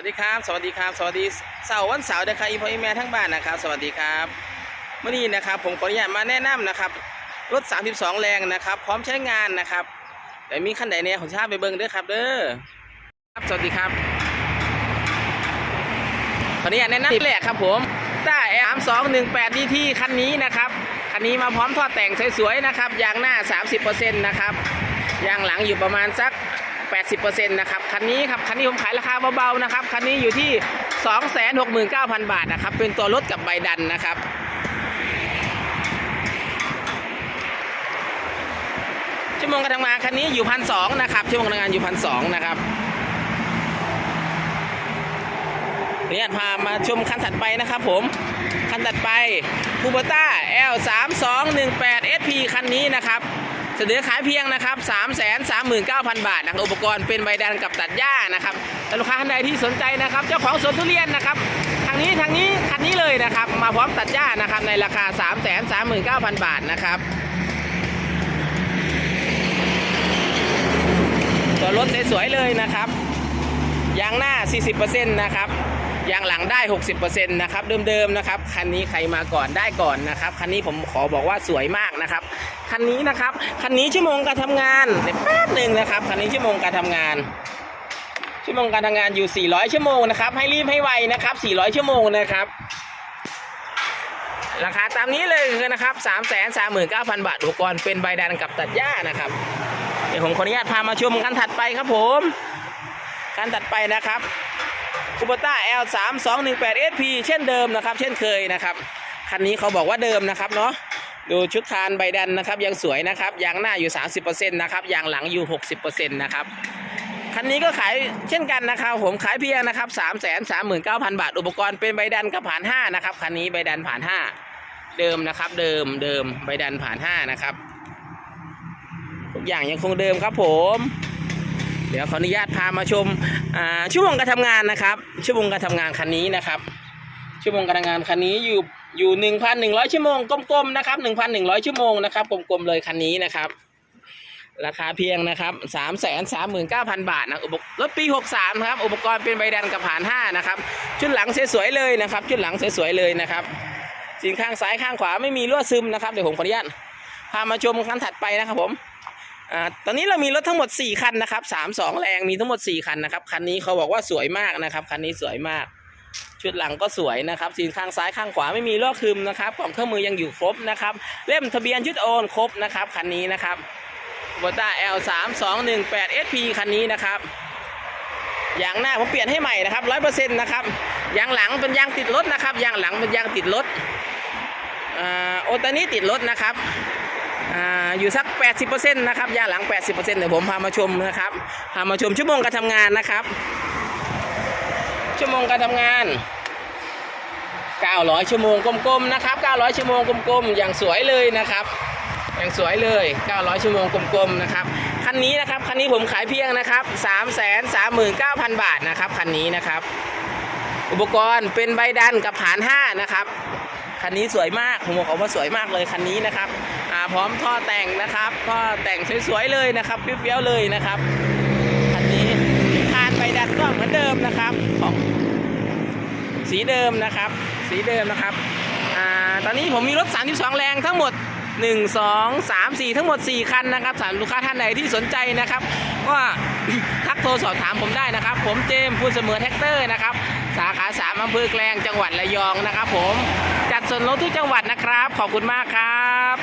วัสดีครับ สวัสดีครับ สวัสดีเสาร์วันเสาร์นะครับอีพ่ออีแม่ทั้งบ้านนะครับ สวัสดีครับเมื่อนี้นะครับ ผมขออนุญาตมาแนะนำนะครับรถ 32 แรงนะครับ พร้อมใช้งานนะครับ แต่มีขั้นใดเนี่ยผมชาไปเบิ้งด้อครับเด้อครับสวัสดีครับขออนุญาตแนะนำที่แรกครับผมต้าแอร์สองหนึ่งแปดดีที่คันนี้นะครับคันนี้มาพร้อมท่อแต่งสวยๆนะครับยางหน้า 30%นะครับยางหลังอยู่ประมาณสัก 80%นะครับคันนี้ครับคันนี้ผมขายราคาเบาๆนะครับคันนี้อยู่ที่ 269,000 บาทนะครับเป็นตัวรถกับใบดันนะครับชั่วโมงการทำงานคันนี้อยู่พันสองนะครับชั่วโมงการทำงานอยู่พันสองนะครับเนี่ยพามาชมคันถัดไปนะครับผม คันถัดไปคูเบต้า L 3 2 1 8 SP คันนี้นะครับ เสนอขายเพียงนะครับ 3 3 9 0 0 0 บาทนะครับอุปกรณ์เป็นใบดันกับตัดหญ้านะครับแต่ลูกค้าท่านใดที่สนใจนะครับ เจ้าของสวนทุเรียนนะครับ ทางนี้ทางนี้คันนี้เลยนะครับ มาพร้อมตัดหญ้านะครับในราคา 3 3 9 0 0 0 บาทนะครับตัวรถสวยๆเลยนะครับยางหน้า 40%นะครับ ยางหลังได้ 60%นะครับเดิมๆนะครับคันนี้ใครมาก่อนได้ก่อนนะครับคันนี้ผมขอบอกว่าสวยมากนะครับคันนี้นะครับคันนี้ชั่วโมงการทำงานเดี๋ยวแป๊บหนึ่งนะครับคันนี้ชั่วโมงการทำงานชั่วโมงการทำงานอยู่ 400 ชั่วโมงนะครับให้รีบให้ไวนะครับ 400 ชั่วโมงนะครับราคาตามนี้เลยนะครับ 3 3 9 0 0 0 บาทอุปกรณ์เป็นใบดันกับตัดหญ้านะครับ เดี๋ยวผมขออนุญาตพามาชมกันถัดไปครับผมการถัดไปนะครับ คูปต้า L 3 2 1 8 SP เช่นเดิมนะครับ เช่นเคยนะครับ คันนี้เขาบอกว่าเดิมนะครับเนาะดูชุดคานใบดันนะครับยังสวยนะครับยางหน้าอยู่ 30%นะครับยางหลังอยู่ 60%นะครับคันนี้ก็ขายเช่นกันนะครับ ผมขายเพียงนะครับ3 3 9 0 0 0บาท อุปกรณ์เป็นใบดันกับผ่าน 5 นะครับคันนี้ใบดันผ่าน 5 เดิมนะครับเดิมเดิมใบดันผ่าน 5 นะครับทุกอย่างยังคงเดิมครับผม เดี๋ยวขออนุญาตพามาชมชั่วโมงการทำงานนะครับ ชั่วโมงการทำงานคันนี้นะครับ ชั่วโมงการทำงานคันนี้อยู่อยู่หนึ่งพันหนึ่งร้อยชั่วโมงกลมๆนะครับหนึ่งพันหนึ่งร้อยชั่วโมงนะครับกลมๆเลยคันนี้นะครับ ราคาเพียงนะครับสามแสนสามหมื่นเก้าพันบาทนะอุปกรถปีหกสามครับอุปกรณ์เป็นใบดันกับผ่านห้านะครับชุดหลังสวยๆเลยนะครับชุดหลังสวยๆเลยนะครับสินข้างซ้ายข้างขวาไม่มีรั่วซึมนะครับเดี๋ยวผมขออนุญาตพามาชมคันถัดไปนะครับผม อ่าตอนนี้เรามีรถทั้งหมด 4 คันนะครับ3 2แรงมีทั้งหมด 4 คันนะครับ คันนี้เขาบอกว่าสวยมากนะครับ คันนี้สวยมาก ชุดหลังก็สวยนะครับสีข้างซ้ายข้างขวาไม่มีลอกคึมนะครับกล่องเครื่องมือยังอยู่ครบนะครับ เล่มทะเบียนชุดโอนครบนะครับ คันนี้นะครับโบต้า L 3 2 1 8 SP คันนี้นะครับยางหน้าผมเปลี่ยนให้ใหม่นะครับร้อยเปอร์เซ็นต์นะครับยางหลังเป็นยางติดรถนะครับยางหลังเป็นยางติดรถอ่าโอตานี้ติดรถนะครับ อยู่สัก 80%นะครับยางหลัง 80%เดี๋ยวผมพามาชมนะครับพามาชมชั่วโมงการทำงานนะครับ ชั่วโมงการทำงาน 900 ชั่วโมงกลมๆนะครับ 900 ชั่วโมงกลมๆอย่างสวยเลยนะครับ อย่างสวยเลย 900 ชั่วโมงกลมๆนะครับคันนี้นะครับคันนี้ผมขายเพียงนะครับ 339,000 บาทนะครับคันนี้นะครับ อุปกรณ์เป็นใบดันกับผาน 5 นะครับคันนี้สวยมากผมบอกว่าสวยมากเลยคันนี้นะครับ พร้อมท่อแต่งนะครับท่อแต่งสวยๆเลยนะครับเปี้ยวๆเลยนะครับคันนี้คานใบดันก็เหมือนเดิมนะครับของสีเดิมนะครับ สีเดิมนะครับอ่าตอนนี้ผมมีรถ 32 แรงทั้งหมด 1 2 3 4 ทั้งหมด 4 คันนะครับสำหรับลูกค้าท่านใดที่สนใจนะครับ ก็ทักโทรสอบถามผมได้นะครับ ผมเจมพูนเสมอแท็กเตอร์นะครับ สาขา3อำเภอแกลงจังหวัดระยองนะครับ ผมจัดส่วนลดทุกจังหวัดนะครับ ขอบคุณมากครับ